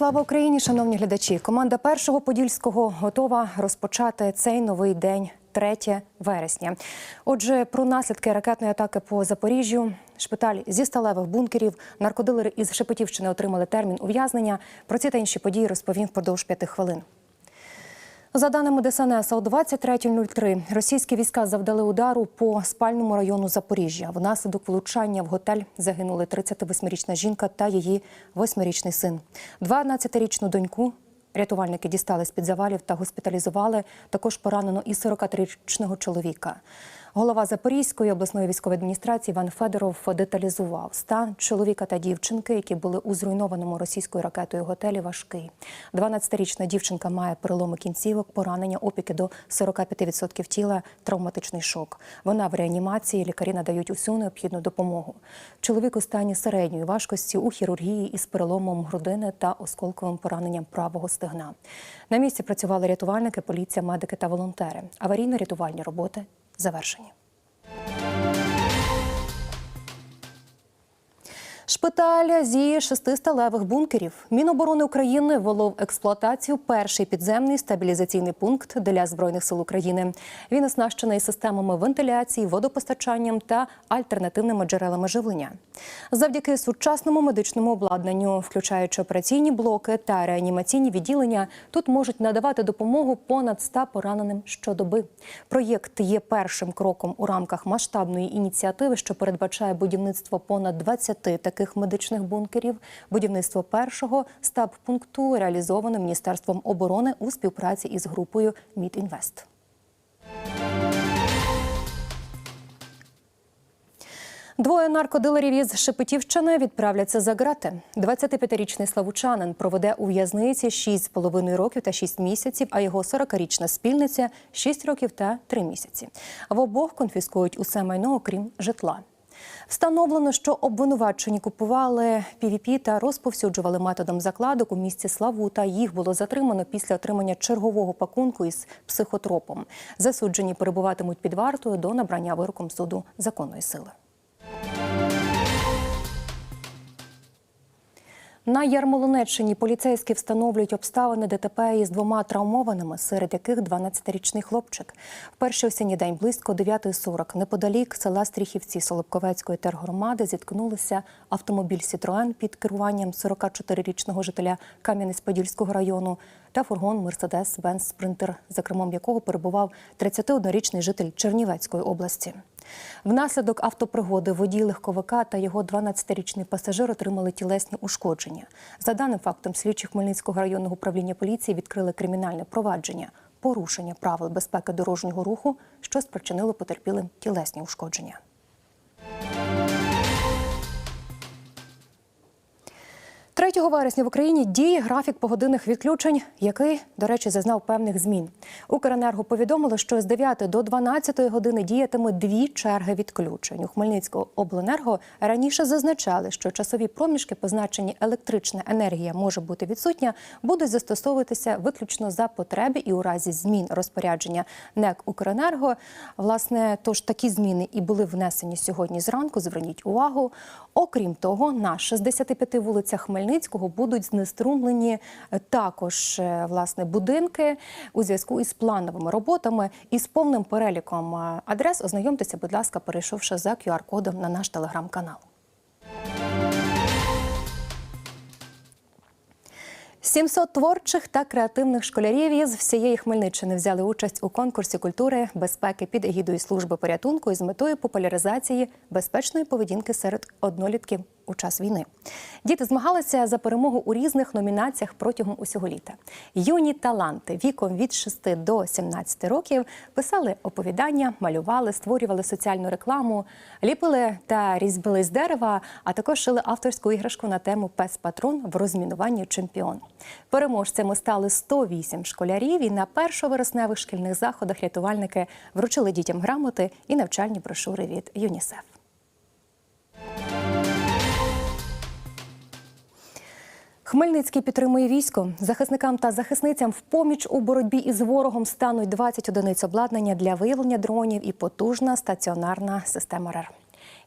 Слава Україні, шановні глядачі! Команда першого подільського готова розпочати цей новий день 3 вересня. Отже, про наслідки ракетної атаки по Запоріжжю. Шпиталь зі сталевих бункерів, наркодилери із Шепетівщини отримали термін ув'язнення. Про ці та інші події розповім впродовж п'яти хвилин. За даними ДСНС, о 23.03 російські війська завдали удару по спальному району Запоріжжя. Внаслідок влучання в готель загинули 38-річна жінка та її 8-річний син. 12-річну доньку рятувальники дістали з-під завалів та госпіталізували. Також поранено і 43-річного чоловіка. Голова Запорізької обласної військової адміністрації Іван Федоров деталізував стан чоловіка та дівчинки, які були у зруйнованому російською ракетою готелі. Важкий 12-річна дівчинка має переломи кінцівок, поранення, опіки до 45% тіла, травматичний шок. Вона в реанімації. Лікарі надають усю необхідну допомогу. Чоловік у стані середньої важкості у хірургії із переломом грудини та осколковим пораненням правого стегна. На місці працювали рятувальники, поліція, медики та волонтери. Аварійно-рятувальні роботи завершені. Шпиталь зі шести сталевих бункерів Міноборони України ввело в експлуатацію перший підземний стабілізаційний пункт для збройних сил України. Він оснащений системами вентиляції, водопостачанням та альтернативними джерелами живлення. Завдяки сучасному медичному обладнанню, включаючи операційні блоки та реанімаційні відділення, тут можуть надавати допомогу понад 100 пораненим щодоби. Проєкт є першим кроком у рамках масштабної ініціативи, що передбачає будівництво понад 20 таких медичних бункерів. Будівництво першого стаб-пункту реалізовано Міністерством оборони у співпраці із групою Мідінвест. Двоє наркодилерів із Шепетівщини відправляться за грати. 25-річний славучанин проведе у в'язниці 6,5 років та 6 місяців, а його 40-річна спільниця 6 років та 3 місяці. В обох конфіскують усе майно, окрім житла. Встановлено, що обвинувачені купували PVP та розповсюджували методом закладок у місті Славута. Їх було затримано після отримання чергового пакунку із психотропом. Засуджені перебуватимуть під вартою до набрання вироком суду законної сили. На Ярмолинеччині поліцейські встановлюють обставини ДТП із двома травмованими, серед яких 12-річний хлопчик. В перший осінній день близько 9.40 неподалік села Стріхівці Солобковецької тергромади зіткнулися автомобіль Сітроен під керуванням 44-річного жителя Кам'янець-Подільського району та фургон Мерседес Бенз Спринтер, за кермом якого перебував 31-річний житель Чернівецької області. Внаслідок автопригоди водій легковика та його 12-річний пасажир отримали тілесні ушкодження. За даним фактом, слідчі Хмельницького районного управління поліції відкрили кримінальне провадження порушення правил безпеки дорожнього руху, що спричинило потерпілим тілесні ушкодження. Третього вересня в Україні діє графік погодинних відключень, який, до речі, зазнав певних змін. Укренерго повідомило, що з 9 до 12 години діятиме дві черги відключень. У Хмельницького обленерго раніше зазначали, що часові проміжки, позначені електрична енергія може бути відсутня, будуть застосовуватися виключно за потреби і у разі змін розпорядження НЕК Укренерго. Власне, тож такі зміни і були внесені сьогодні зранку. Зверніть увагу. Окрім того, на 65 вулицях Хмельницького будуть знеструмлені також е, власне будинки у зв'язку із плановими роботами і з повним переліком е, адрес. Ознайомтеся, будь ласка, перейшовши за QR-кодом на наш телеграм-канал. 700 творчих та креативних школярів із всієї Хмельниччини взяли участь у конкурсі культури безпеки під егідою служби порятунку із метою популяризації безпечної поведінки серед однолітків у час війни. Діти змагалися за перемогу у різних номінаціях протягом усього літа. Юні таланти віком від 6 до 17 років писали оповідання, малювали, створювали соціальну рекламу, ліпили та різьбили з дерева, а також шили авторську іграшку на тему Пес Патрон в розмінуванні чемпіон. Переможцями стали 108 школярів. І на першовересневих шкільних заходах рятувальники вручили дітям грамоти і навчальні брошури від ЮНІСЕФ. Хмельницький підтримує військо. Захисникам та захисницям в поміч у боротьбі із ворогом стануть 20 одиниць обладнання для виявлення дронів і потужна стаціонарна система РЕР.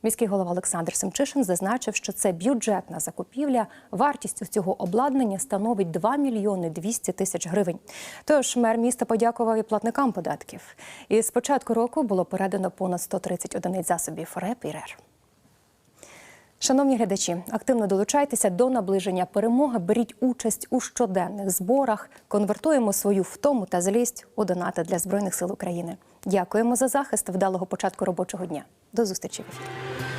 Міський голова Олександр Семчишин зазначив, що це бюджетна закупівля. Вартість цього обладнання становить 2 мільйони 200 тисяч гривень. Тож мер міста подякував і платникам податків. І з початку року було передано понад 130 одиниць засобів РЕП і РЕР. Шановні глядачі, активно долучайтеся до наближення перемоги. Беріть участь у щоденних зборах. Конвертуємо свою втому та злість у донати для збройних сил України. Дякуємо за захист. Вдалого початку робочого дня. До зустрічі в ефірі.